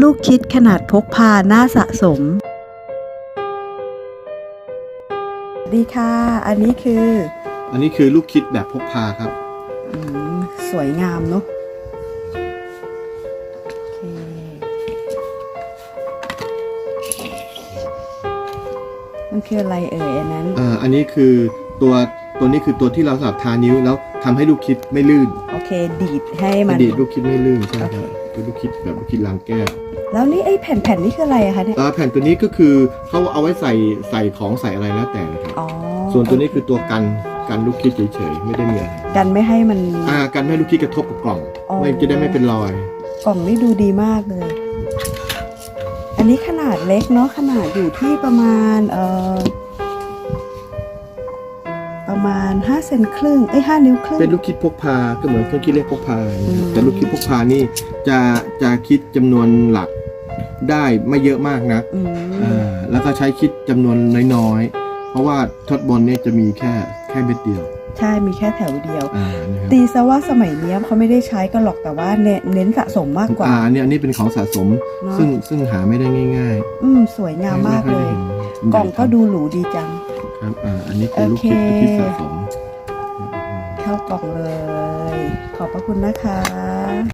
ลูกคิดขนาดพกพาน่าสะสม ดีค่ะ อันนี้คือ อันนี้คือลูกคิดแบบพกพาครับ อืมสวยงามเนาะโอเคมันคืออะไรเอ่ยอันนั้น อ่า อันนี้คือตัวตัวนี้คือตัวที่เราสำหรับทานิ้วแล้วทำให้ลูกคิดไม่ลื่น โอเค ดีดให้มันอดีตลูกคิดไม่ลื่นใช่ครับ เป็นลูกคิดแบบลูกคิดรางแก้วแล้วนี่ไอ้แผ่นๆนี่คืออะไรอะคะเนี่ยอ่าแผ่นตัวนี้ก็คือเขาเอาไว้ใส่ใส่ของใส่อะไรแล้วแต่นะครับอ๋อส่วนตัวนี้คือตัวกันกันลูกคิดเฉยๆไม่ได้มีอะไรกันไม่ให้มัน อ่ากันไม่ให้ลูกคิดกระทบกับกล่องอ๋อ ไม่จะได้ไม่เป็นรอย กล่องนี่ดูดีมากเลย อันนี้ขนาดเล็กเนาะขนาดอยู่ที่ประมาณเอ่อ ประมาณ5เซนครึ่งเอ้ย5นิ้วครึ่ง เป็นลูกคิดพกพาก็เหมือนเครื่องคิดเลขพกพาอย่างเงี้ยอืมแต่ลูกคิดพกพานี่จะจะคิดจำนวนหลักได้ไม่เยอะมากนะอืมอ่าแล้วก็ใช้คิดจำนวนน้อยๆ เพราะว่าทดบนเนี่ยจะมีแค่แค่เม็ดเดียวใช่มีแค่แถวเดียว อ่านะครับตีซะว่าสมัยเนี้ยเขาไม่ได้ใช้กันหรอกแต่ว่าเน้นเน้นสะสมมากกว่าอ่าเนี่ยอันนี้เป็นของสะสมเนอะซึ่งซึ่งหาไม่ได้ง่ายอืมสวยๆงามมากเลยไม่ค่อได้เห็นกล่องก็ดูหรูดีจัง ค รับอ่าอันนี้คือลูกคิดโอเคลูกคิดสะสม เข้ากล่องเลย ขอบพระคุณนะคะ